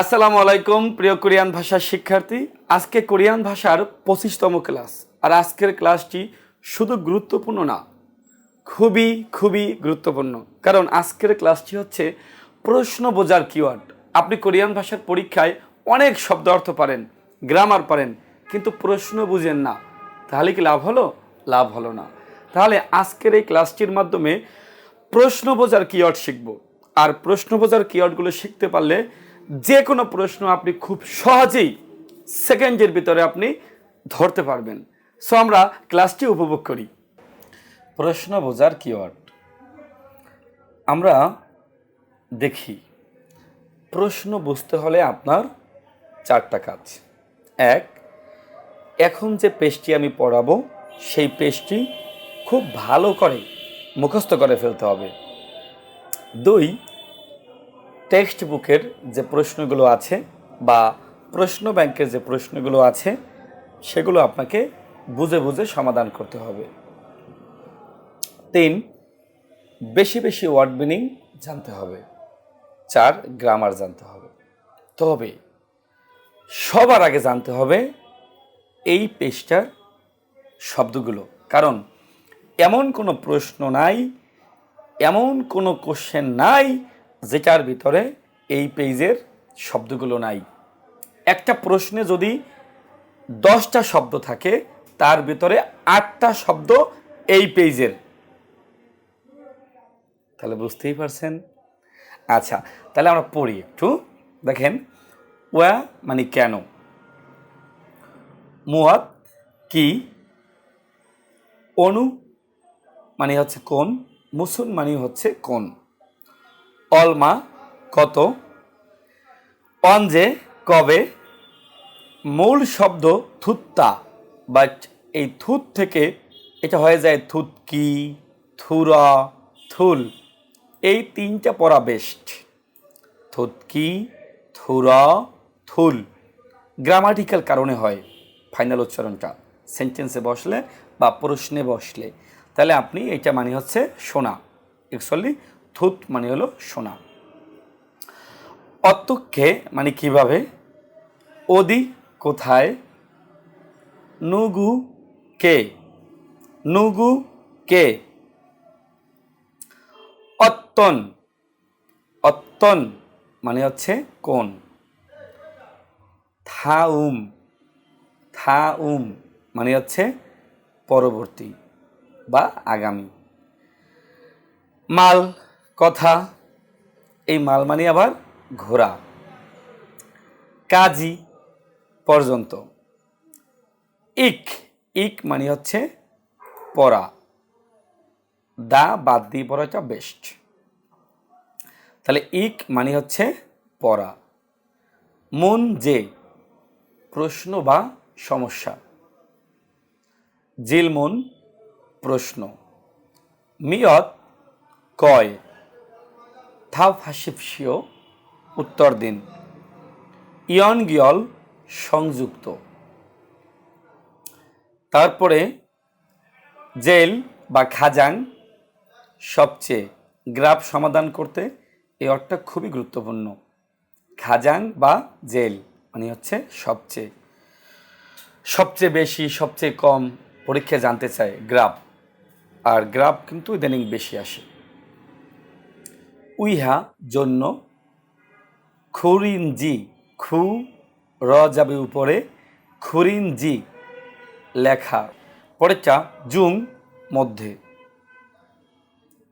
আসসালামু আলাইকুম, প্রিয় কোরিয়ান ভাষার শিক্ষার্থী। আজকে কোরিয়ান ভাষার পঁচিশতম ক্লাস। আর আজকের ক্লাসটি শুধু গুরুত্বপূর্ণ না, খুবই খুবই গুরুত্বপূর্ণ। কারণ আজকের ক্লাসটি হচ্ছে প্রশ্ন বোঝার কিওয়ার্ড আপনি কোরিয়ান ভাষার পরীক্ষায় অনেক শব্দ অর্থ পারেন গ্রামার পারেন, কিন্তু প্রশ্ন বুঝেন না। তাহলে কি লাভ হলো? লাভ হলো না। তাহলে আজকের এই ক্লাসটির মাধ্যমে প্রশ্ন বোঝার কিওয়ার্ড শিখব। আর প্রশ্ন বোঝার কিওয়ার্ডগুলো শিখতে পারলে যে কোনো প্রশ্ন আপনি খুব সহজেই সেকেন্ডের ভিতরে আপনি ধরতে পারবেন। সো আমরা ক্লাসটি উপভোগ করি। প্রশ্ন বোঝার কিওয়ার্ড আমরা দেখি। প্রশ্ন বুঝতে হলে আপনার চারটা কাজ। এক, এখন যে পেজটি আমি পড়াবো, সেই পেজটি খুব ভালো করে মুখস্থ করে ফেলতে হবে। দুই টেক্সট বুকের যে প্রশ্নগুলো আছে বা প্রশ্ন ব্যাংকের যে প্রশ্নগুলো আছে, সেগুলো আপনাকে বুঝে বুঝে সমাধান করতে হবে। তিন, বেশি বেশি ওয়ার্ড মিনিং জানতে হবে। চার গ্রামার জানতে হবে। তবে সবার আগে জানতে হবে এই পেজটার শব্দগুলো। কারণ এমন কোনো প্রশ্ন নাই, এমন কোনো কোশ্চেন নাই যেটার ভিতরে এই পেজের শব্দগুলো নাই। একটা প্রশ্নে যদি দশটা শব্দ থাকে, তার ভিতরে আটটা শব্দ এই পেজের। তাহলে বুঝতেই পারছেন? আচ্ছা তাহলে আমরা পড়ি একটু। দেখেন, ওয়া মানে কেন? মুয়াত কি? অনু মানে হচ্ছে কোন, মুসুন মানে হচ্ছে কোন। অলমা কত? অঞ্জে কবে? মূল শব্দ থুত্তা বাট এই থুত থেকে এটা হয়ে যায় থুতকি, থুরা, থুল। এই তিনটা পড়া বেস্ট থুতকি, থুরা, থুল। গ্রামাটিক্যাল কারণে হয়। ফাইনাল উচ্চারণটা। সেন্টেন্সে বসলে বা প্রশ্নে বসলে। তাহলে আপনি এটা মানে হচ্ছে সোনা অ্যাকচুয়ালি থুত মানে হলো সোনা। অত্যক্ষে মানে কীভাবে? ওদি কোথায়? নুগু কে নুগু কে অত্তন অত্তন মানে হচ্ছে কোন থাউম। থাউম মানে হচ্ছে পরবর্তী বা আগামী। মাল কথা, এই মাল মানে আবার ঘোরা কাজী পর্যন্ত। ইক ইক মানে হচ্ছে পড়া। দা বাদ দিয়ে পড়াটা বেস্ট তাহলে ইক মানে হচ্ছে পড়া। মন যে, প্রশ্ন বা সমস্যা। জিলমন প্রশ্ন। মিয়ত, কয়? থাও ফাঁসিফসিও উত্তর দিন। ইয়ন গিয়ল, সংযুক্ত। তারপরে জেল বা খাজাং সবচেয়ে গ্রাফ সমাধান করতে এই অর্থটা খুবই গুরুত্বপূর্ণ। খাজাং বা জেল মানে হচ্ছে সবচেয়ে সবচেয়ে বেশি, সবচেয়ে কম পরীক্ষায় জানতে চায় গ্রাফ। আর গ্রাফ কিন্তু ইদানিং বেশি আসে। উইহা জন্য খুরিনজি খু র যাবে উপরে, খুরিনজি লেখা। পরেরটা জুং মধ্যে।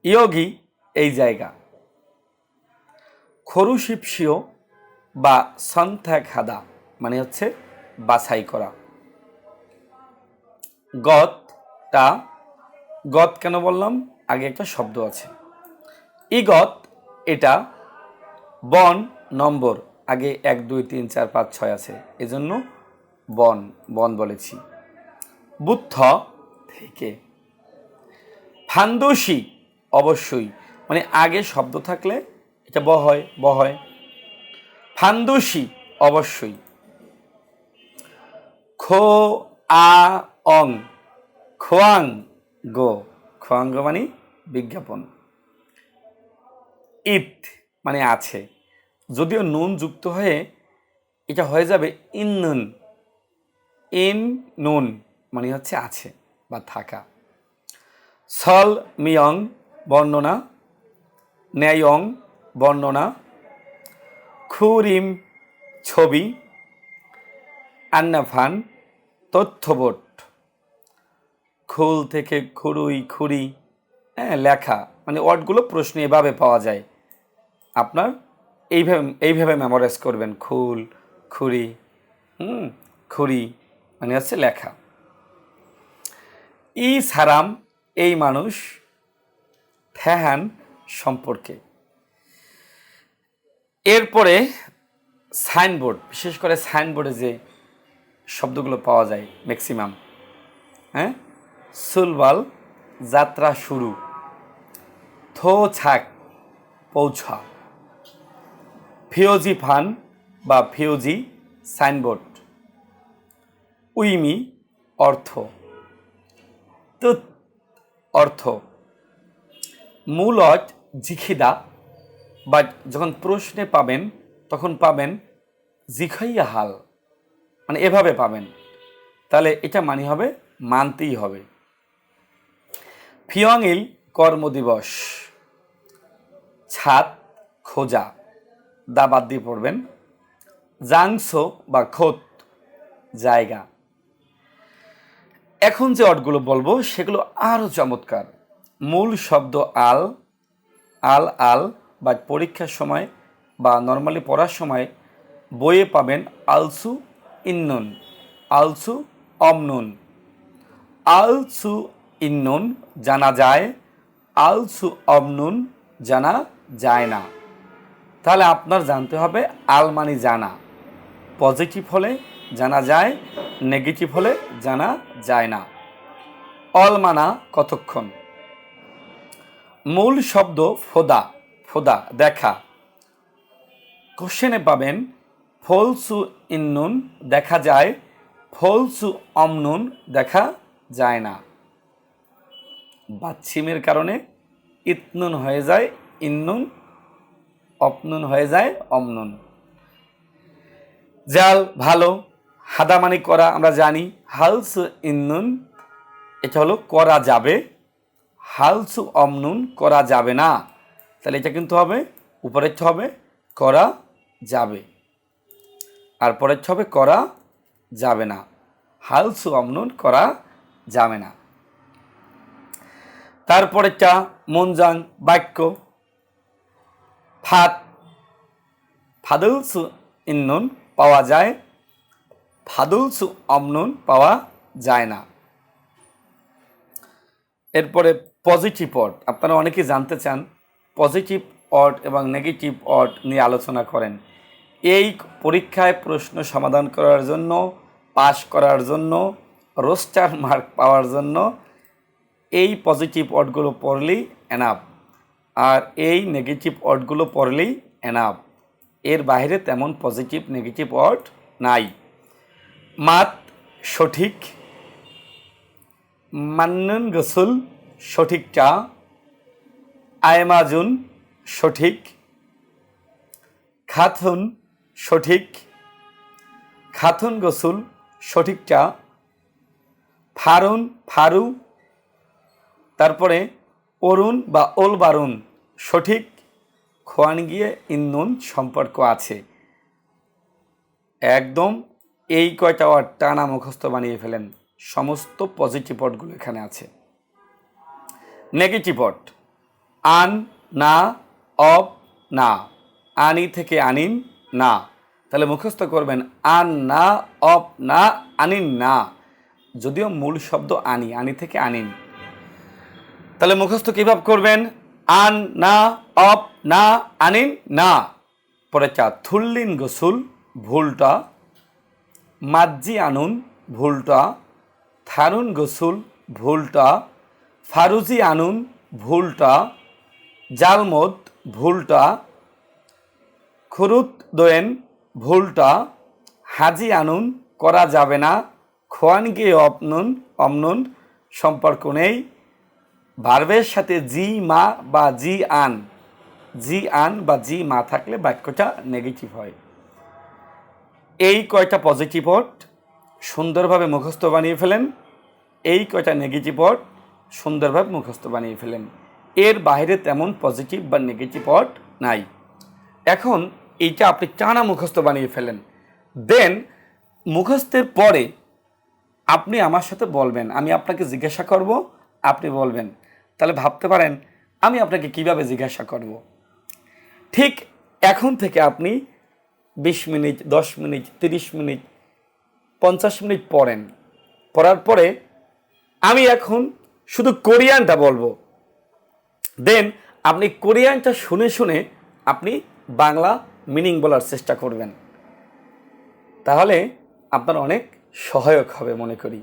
ইয়োগি এই জায়গা। খরুশিপসিও বা সন্থা খাদা মানে হচ্ছে বাছাই করা। গতটা গত কেন বললাম? আগে একটা শব্দ আছে। ইগত এটা বন নম্বর। আগে এক, দুই, তিন, চার, পাঁচ, ছয় আছে। এজন্য বন বন বলেছি। বুদ্ধ থেকে। ফান্দসি, অবশ্যই। মানে আগে শব্দ থাকলে এটা ব হয় ব হয়। ফান্দসি, অবশ্যই। খো, আ, অং। খোয়াং গো। খোয়াঙ্গ মানে বিজ্ঞাপন। ইত মানে আছে। যদিও নুন যুক্ত হয়ে এটা হয়ে যাবে ইন নুন ইন নুন মানে হচ্ছে আছে বা থাকা। সল মিয়ং বর্ণনা, ন্যায়ং বর্ণনা, খুরিম ছবি, আন্নাফান তথ্যবোট। খুল থেকে খুরুই খুরি হ্যাঁ লেখা। মানে ওয়ার্ডগুলো প্রশ্নে এভাবে পাওয়া যায়। আপনার এইভাবে এইভাবে মেমোরাইজ করবেন, খুল খুরি হুম খুরি মানে হচ্ছে লেখা। ই সারাম, এই মানুষ ফ্যাহান সম্পর্কে। এরপরে সাইনবোর্ড, বিশেষ করে সাইনবোর্ডে যে শব্দগুলো পাওয়া যায় ম্যাক্সিমাম হ্যাঁ? সুলবাল, যাত্রা শুরু। থো ছাক, পৌঁছা। ফিওজি ফান বা ফিওজি সাইনবোর্ড। উইমি, অর্থ। তুত অর্থ। মূলত জিখিদা বা যখন প্রশ্নে পাবেন, তখন পাবেন জিখাইয়া হাল। মানে এভাবে পাবেন। তাহলে এটা মানি হবে, মানতেই হবে। ফিয়ংইল কর্মদিবস। ছাদ খোঁজা। দা বাদ দিয়ে পড়বেন। জাংসো বা খোত জায়গা। এখন যে অর্ডগুলো বলব, সেগুলো আরও চমৎকার। মূল শব্দ আল আল আল, বা পরীক্ষার সময় বা নর্মালি পড়ার সময় বইয়ে পাবেন আলসু ইন্নুন আলসু অমনুন আলসু ইন্নুন জানা যায়, আলসু অমনুন জানা যায় না। তাহলে আপনার জানতে হবে আল মানে জানা। পজিটিভ হলে জানা যায়, নেগেটিভ হলে জানা যায় না। অল মানা কতক্ষণ? মূল শব্দ ফোদা ফোদা, দেখা। কোশ্চেনে পাবেন, ফলসু ইন্নুন দেখা যায়, ফলসু অমনুন দেখা যায় না। বাচ্ছিমের কারণে ইতনুন হয়ে যায়, ইন্নুন অপনুন হয়ে যায়, অমনুন। জাল ভালো, হাদামানি করা আমরা জানি। হালসু ইন্নুন, এটা হলো করা যাবে। হালসু অমনুন, করা যাবে না। তাহলে এটা কিন্তু হবে উপরের হবে, করা যাবে। আর পরের হবে, করা যাবে না। হালসু অমনুন, করা যাবে না। তারপরেরটা, মনজাং বাক্য। ফাত ফাদুলসু ইন্নুন পাওয়া যায় ফাদুলসু অমনুন পাওয়া যায় না। এরপরে পজিটিভ অর্ড আপনারা অনেকেই জানতে চান, পজিটিভ অর্ড এবং নেগেটিভ অর্ড নিয়ে আলোচনা করেন। এই পরীক্ষায় প্রশ্ন সমাধান করার জন্য, পাশ করার জন্য, রোস্টার মার্ক পাওয়ার জন্য, এই পজিটিভ অর্ডগুলো পড়লেই এনাফ আর এই নেগেটিভ অর্ডগুলো পড়লেই এনাফ এর বাইরে তেমন পজিটিভ নেগেটিভ অর্ড নাই। মাত সঠিক, মান্নুন গসুল সঠিকটা, আয়মাজুন সঠিক খাথুন সঠিক খাথুন গসুল সঠিকটা, ফারুন ফারু, তারপরে অরুণ বা ওল বারুন সঠিক খোয়ান গিয়ে ইন্দন সম্পর্ক আছে। একদম এই কয়টা ওয়ার্ড টানা মুখস্থ বানিয়ে ফেলেন। সমস্ত পজিটিভ ওয়ার্ডগুলো এখানে আছে। নেগেটিভ ওয়ার্ড আন, না, অব, না। আনি থেকে আনিন, না। তাহলে মুখস্থ করবেন, আন, না, অব, না, আনিন, না। যদিও মূল শব্দ আনি আনি থেকে আনিন। তাহলে মুখস্থ কীভাবে করবেন? আন, না, অপ, না, আনিন, না। পরে চা থুল্লিন গোসুল, ভুলটা। মাজ্জি আনুন, ভুলটা। থারুন গোসুল, ভুলটা। ফারুজি আনুন, ভুলটা। জালমদ, ভুলটা। খুরুত দোয়েন, ভুলটা। হাজি আনুন, করা যাবে না। খোয়ান গিয়ে অপনুন, অমনুন, সম্পর্ক নেই। ভার্বের সাথে জি মা বা জি আন। জি আন বা জি মা থাকলে বাক্যটা নেগেটিভ হয়। এই কয়টা পজিটিভ ওয়ার্ড সুন্দরভাবে মুখস্থ বানিয়ে ফেলেন। এই কয়টা নেগেটিভ ওয়ার্ড সুন্দরভাবে মুখস্থ বানিয়ে ফেলেন। এর বাইরে তেমন পজিটিভ বা নেগেটিভ ওয়ার্ড নাই। এখন এইটা আপনি টানা মুখস্থ বানিয়ে ফেলেন। দেন মুখস্থের পরে আপনি আমার সাথে বলবেন। আমি আপনাকে জিজ্ঞাসা করব, আপনি বলবেন। তাহলে ভাবতে পারেন, আমি আপনাকে কীভাবে জিজ্ঞাসা করব? ঠিক এখন থেকে আপনি বিশ মিনিট, দশ মিনিট, তিরিশ মিনিট, পঞ্চাশ মিনিট পড়েন। পড়ার পরে আমি এখন শুধু কোরিয়ানটা বলব। দেন আপনি কোরিয়ানটা শুনে শুনে আপনি বাংলা মিনিং বলার চেষ্টা করবেন। তাহলে আপনার অনেক সহায়ক হবে মনে করি।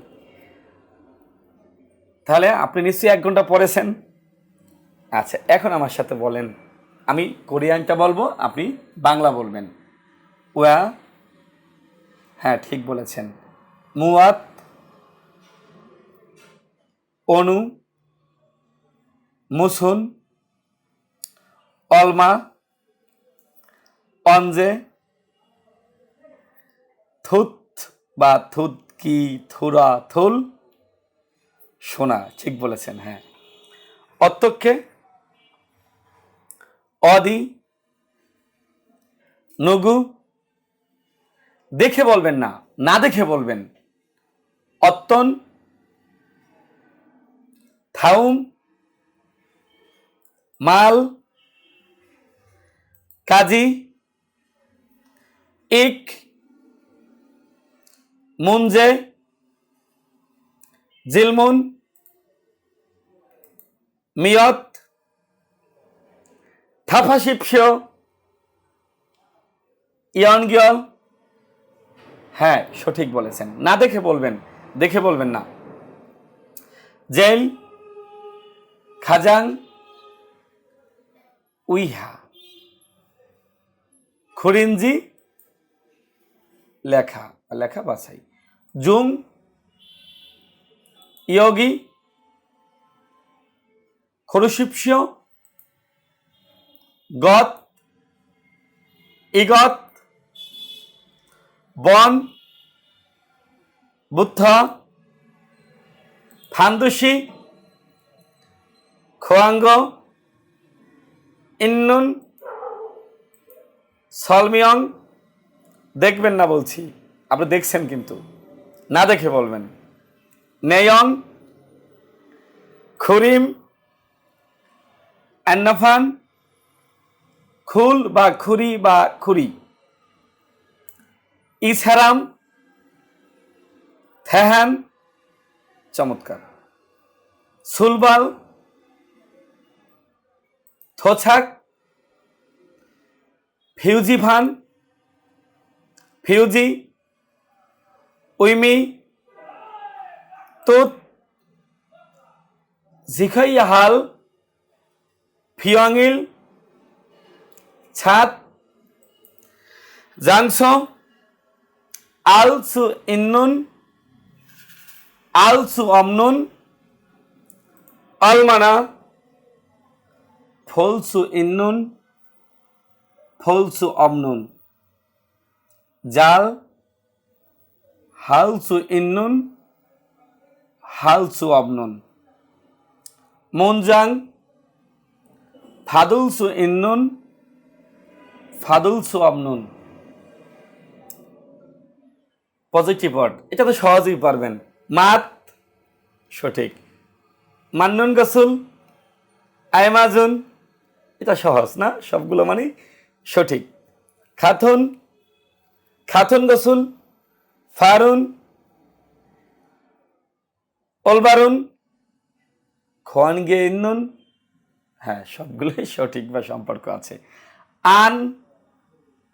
তাহলে আপনি নিশ্চয়ই এক ঘণ্টা পড়েছেন। আচ্ছা এখন আমার সাথে বলেন, আমি কোরিয়ানটা বলব, আপনি বাংলা বলবেন। ওয়া হ্যাঁ ঠিক বলেছেন। মুয়াত অনু, মুসুন, অলমা অঞ্জে থুত বা থুতকি থুরা, থুল। সোনা ঠিক বলেছেন হ্যাঁ। অত্যক্ষে অদি নগু দেখে বলবেন না না দেখে বলবেন। অত্তন থাউম মাল কাজী ইক মুঞ্জে জিলমুন, মিয়ত থাফা থাফাশিপস ইয়নগিয়ল হ্যাঁ সঠিক বলেছেন। না দেখে বলবেন দেখে বলবেন না। জেল খাজাং উইহা। খুরিঞ্জি লেখা লেখা বাছাই। জুম ইয়োগি খরুশিপসীয় গত ইগত বন বুদ্ধ ফান্দুসি খোয়াঙ্গ ইন্নুন সলমিয়ং দেখবেন না বলছি, আপনি দেখছেন কিন্তু, না দেখে বলবেন। নেয়ং খুরিম অ্যান্নাফান খুল বা খুরি বা খুরি ইসহারাম থেহান চমৎকার সুলবাল থোছাক ফিউজি ভান ফিউজি উইমি তুত জিখাইয়াহাল ফিয়ঙিল, ছাত, জাংস, আলসু ইন্নুন, আলসু অমনুন অলমানা ফলসু ইন্নুন, ফলসু অমনুন। জাল, হালসু ইন্নুন হালসু অবনুন মুনজাং, ফাদুলসু ইন্নুন, ফাদুলসু অবনুন পজিটিভ ওয়ার্ড এটা তো সহজেই পারবেন। মাত, সঠিক। মান্নুন গসুল, আইমাজুন, এটা সহজ না? সবগুলো মানে সঠিক। খাথুন খাথুন গসুল, ফারুন অলবারুন খোয়ান গে ইন্নুন। হ্যাঁ সবগুলোই সঠিক বা সম্পর্ক আছে। আন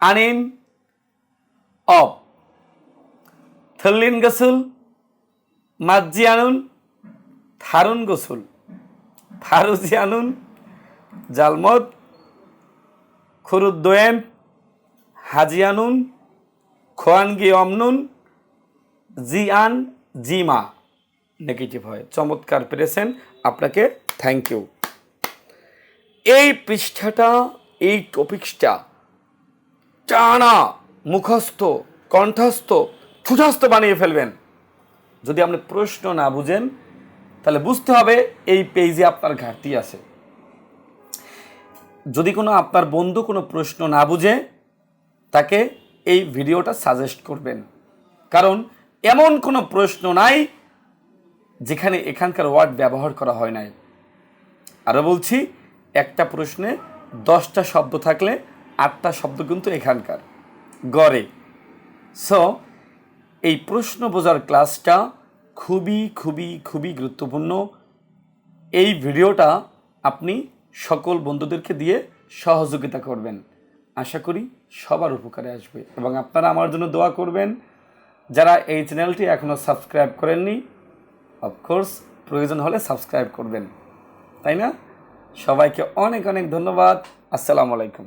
আনিন অব। থল্লিন গসুল মাজ্জিয়ানুন থারুন গসুল। ফারুজিয়ানুন জালমদ খুরুদ্দোয়েন হাজিয়ানুন খোয়ানগি অমনুন জিয়ান জিমা নেগেটিভ হয়। চমৎকার পেরেছেন। আপনাকে থ্যাংক ইউ এই পৃষ্ঠাটা, এই টপিক্সটা টানা, মুখস্থ, কণ্ঠস্থ ঠুঠাস্থ বানিয়ে ফেলবেন। যদি আপনি প্রশ্ন না বুঝেন, তাহলে বুঝতে হবে এই পেজে আপনার ঘাটতি আছে। যদি কোনো আপনার বন্ধু কোনো প্রশ্ন না বুঝে, তাকে এই ভিডিওটা সাজেস্ট করবেন। কারণ এমন কোনো প্রশ্ন নাই যেখানে এখানকার ওয়ার্ড ব্যবহার করা হয় নাই। আরও বলছি, একটা প্রশ্নে দশটা শব্দ থাকলে আটটা শব্দ কিন্তু এখানকার। গড়ে। সো এই প্রশ্ন বোঝার ক্লাসটা খুবই খুবই খুবই গুরুত্বপূর্ণ। এই ভিডিওটা আপনি সকল বন্ধুদেরকে দিয়ে সহযোগিতা করবেন। আশা করি সবার উপকারে আসবে। এবং আপনারা আমার জন্য দোয়া করবেন। যারা এই চ্যানেলটি এখনও সাবস্ক্রাইব করেননি অফকোর্স প্রয়োজন হলে সাবস্ক্রাইব করবেন। তাই না? সবাইকে অনেক অনেক ধন্যবাদ। আসসালামু আলাইকুম।